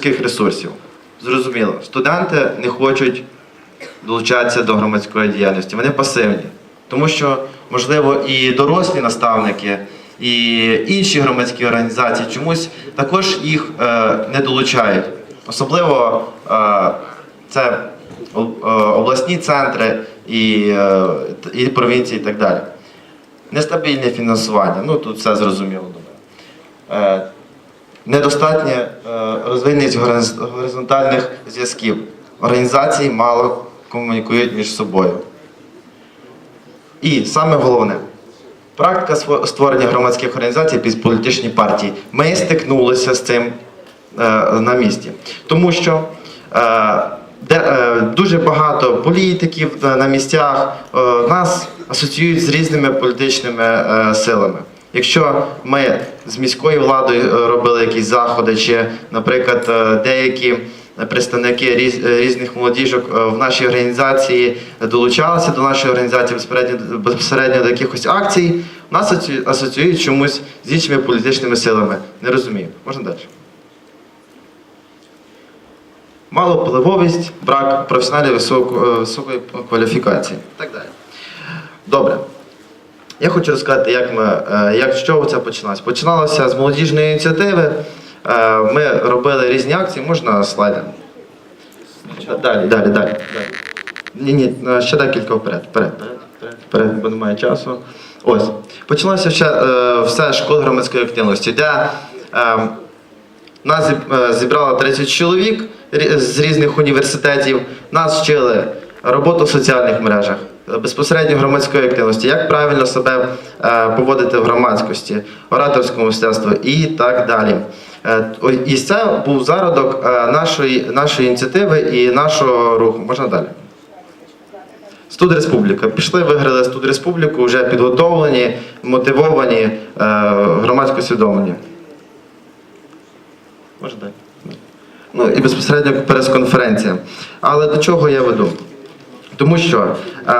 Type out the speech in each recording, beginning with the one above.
людських ресурсів. Зрозуміло, студенти не хочуть долучатися до громадської діяльності, вони пасивні. Тому що, можливо, і дорослі наставники, і інші громадські організації чомусь також їх е, не долучають. Особливо е, це е, обласні центри і, і провінції і так далі. Нестабільне фінансування, ну тут все зрозуміло думаю. Недостатня е, розвиненість горизонтальних зв'язків. Організації мало комунікують між собою. І саме головне, практика створення громадських організацій під політичні партії. Ми стикнулися з цим е, на місці. Тому що е, дуже багато політиків на місцях нас асоціюють з різними політичними силами. Якщо ми з міською владою е, робили якісь заходи, чи, наприклад, е, деякі представники е, різних молодіжок в нашій організації долучалися до нашої організації безпосередньо, до якихось акцій, нас асоціюють чомусь з іншими політичними силами. Не розумію. Можна далі? Малопливовість, брак професіоналів високої кваліфікації. Так далі. Добре. Я хочу розказати, як ми, е, як з чого це починалося. Починалося з молодіжної ініціативи. Е, Ми робили різні акції, можна слайди. Далі, далі, далі. Ні, ні, е, ще декілька вперед. Вперед, вперед, бо немає часу. Ось. Почалося ще все школи громадської активності, де нас зібрало 30 чоловік з різних університетів. Нас вчили роботу в соціальних мережах, безпосередньо громадської активності, як правильно себе е, поводити в громадськості, ораторському мистецтву і так далі. Е, І це був зародок е, нашої, нашої ініціативи і нашого руху. Можна далі? Студ Республіка. Пішли, виграли Студ Республіку, вже підготовлені, мотивовані, е, громадсько усвідомлені. Може далі. Ну і безпосередньо прес-конференція. Але до чого я веду? Тому що е,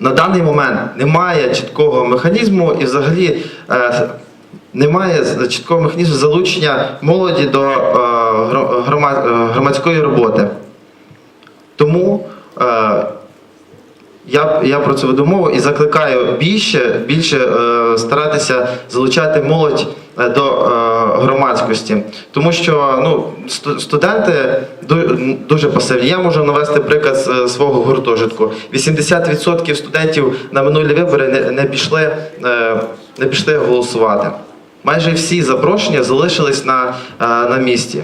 на даний момент немає чіткого механізму і взагалі е, немає чіткого механізму залучення молоді до е, е, громадської роботи. Тому е, я, я про це веду мову і закликаю більше, більше е, старатися залучати молодь е, до е, громадськості. Тому що ну, сту- студенти дуже пасивні. Я можу навести приклад свого гуртожитку. 80% студентів на минулі вибори не, не, пішли, е, не пішли голосувати. Майже всі запрошення залишились на, е, на місці.